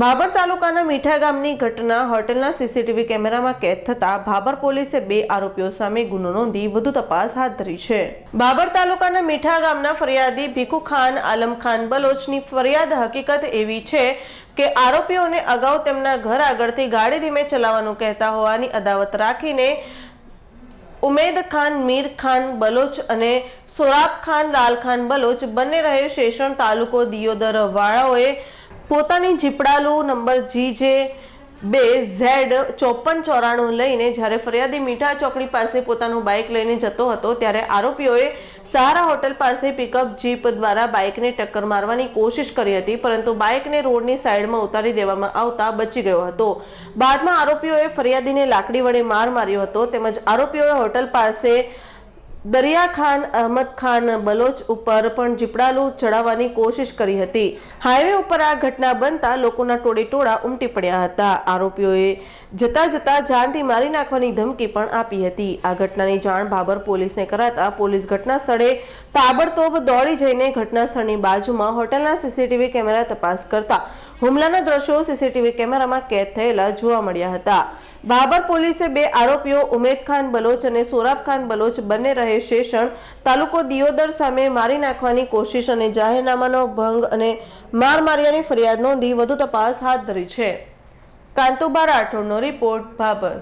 ભાભર તાલુકાના મીઠા ગામની ઘટના હોટેલના સીસીટીવી કેમેરામાં કેદ થતા ભાબર પોલીસે બે આરોપીઓ સામે ગુનો નોંધી વધુ તપાસ હાથ ધરી છે. ભાબર તાલુકાના મીઠા ગામના ફરિયાદી ભીખુ ખાન, આલમ ખાન બલોચની ફરિયાદ હકીકત એવી છે કે આરોપીઓને અગાઉ તેમના ઘર આગળથી ગાડી ધીમે ચલાવવાનું કહેતા હોવાની અદાવત રાખીને ઉમેદ ખાન, મીર ખાન બલોચ અને સોરાબ ખાન, લાલ ખાન બલોચ બંને રહે શેષણ તાલુકો દિયોદર વાળાઓએ પોતાની જીપડાલુ નંબર જી જે બે ઝેડ ચોપન ચોરાણું લઈને જ્યારે ફરિયાદી મીઠા ચોકડી પાસે પોતાનું બાઇક લઈને જતો હતો, ત્યારે આરોપીઓએ સહારા હોટલ પાસે પિકઅપ જીપ દ્વારા બાઇકને ટક્કર મારવાની કોશિશ કરી હતી, પરંતુ બાઇકને રોડની સાઈડમાં ઉતારી દેવામાં આવતા બચી ગયો હતો. બાદમાં આરોપીઓએ ફરિયાદીને લાકડી વડે માર માર્યો હતો, તેમજ આરોપીઓએ હોટલ પાસે દરિયા ખાન અહમદ ખાન બલોચ ઉપર પણ જીપડાલુ ચડાવવાની કોશિશ કરી હતી. હાઈવે ઉપર આ ઘટના બનતા લોકોના ટોળે ટોળા ઉમટી પડ્યા હતા. આરોપીઓએ જતા જતા જાનથી મારી નાખવાની ધમકી પણ આપી હતી. આ ઘટનાની જાણ બાબર પોલીસને કરાતા પોલીસ ઘટના સ્થળે તાબડતોબ દોડી જઈને ઘટના સ્થળની બાજુમાં હોટલના સીસીટીવી કેમેરા તપાસ કરતા. હુમલાના દ્રશ્યો સીસીટીવી કેમેરામાં કેદ થયેલા જોવા મળ્યા હતા. બાબર પોલીસે બે આરોપીઓ, ઉમેદ ખાન બલોચ અને સોરાબ ખાન બલોચ બંને રહે શેષણ તાલુકો દિયોદર સામે મારી નાખવાની કોશિશ અને જાહેરનામાનો ભંગ અને માર માર્યાની ફરિયાદ નોંધી વધુ તપાસ હાથ ધરી છે. કાંતુબા રાઠોડનો રિપોર્ટ ભાબર